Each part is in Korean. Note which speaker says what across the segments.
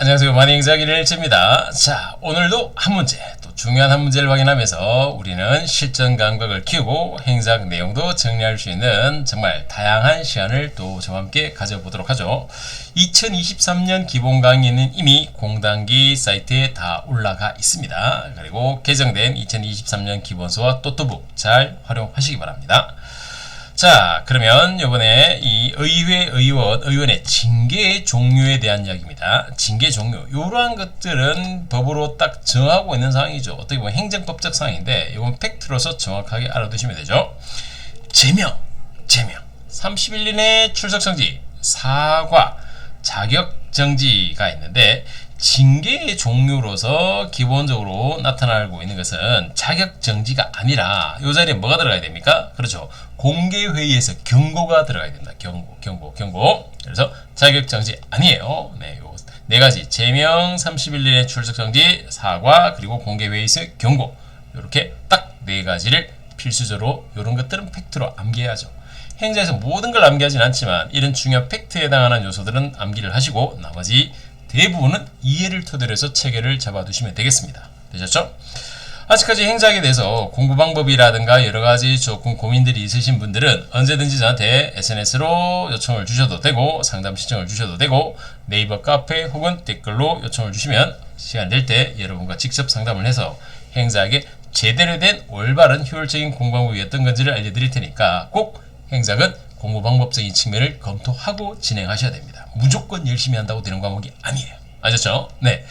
Speaker 1: 안녕하세요. 만행자기를 일치입니다. 자, 오늘도 한 문제, 또 중요한 한 문제를 확인하면서 우리는 실전 감각을 키우고 행사 내용도 정리할 수 있는 정말 다양한 시간을 또 저와 함께 가져보도록 하죠. 2023년 기본 강의는 이미 공단기 사이트에 다 올라가 있습니다. 그리고 개정된 2023년 기본서와 또또북 잘 활용하시기 바랍니다. 자, 그러면 이번에 이 의회 의원, 의원의 징계 종류에 대한 이야기입니다. 징계 종류. 이러한 것들은 법으로 딱 정하고 있는 상황이죠. 어떻게 보면 행정법적 상황인데, 이건 팩트로서 정확하게 알아두시면 되죠. 제명, 제명. 30일 이내 출석 정지, 사과, 자격 정지가 있는데, 징계의 종류로서 기본적으로 나타나고 있는 것은 자격 정지가 아니라 이 자리에 뭐가 들어가야 됩니까? 그렇죠. 공개 회의에서 경고가 들어가야 됩니다. 경고, 경고, 경고. 그래서 자격 정지 아니에요. 네, 요 네 가지 제명, 30일 내에 출석 정지, 사과, 그리고 공개 회의에서 경고. 이렇게 딱 네 가지를 필수적으로 이런 것들은 팩트로 암기해야죠. 행사에서 모든 걸 암기하진 않지만 이런 중요한 팩트에 해당하는 요소들은 암기를 하시고 나머지 대부분은 이해를 토대로 해서 체계를 잡아두시면 되겠습니다. 되셨죠? 아직까지 행사하게 돼서 공부 방법이라든가 여러 가지 조금 고민들이 있으신 분들은 언제든지 저한테 SNS로 요청을 주셔도 되고 상담 신청을 주셔도 되고 네이버 카페 혹은 댓글로 요청을 주시면 시간 될 때 여러분과 직접 상담을 해서 행사하게 제대로 된 올바른 효율적인 공부 방법이 어떤 건지를 알려드릴 테니까 꼭 행사은 공부 방법적인 측면을 검토하고 진행하셔야 됩니다. 무조건 열심히 한다고 되는 과목이 아니에요. 아셨죠? 네.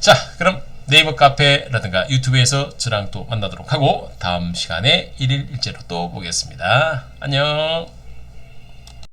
Speaker 1: 자, 그럼 네이버 카페라든가 유튜브에서 저랑 또 만나도록 하고 다음 시간에 일일 일제로 또 보겠습니다. 안녕.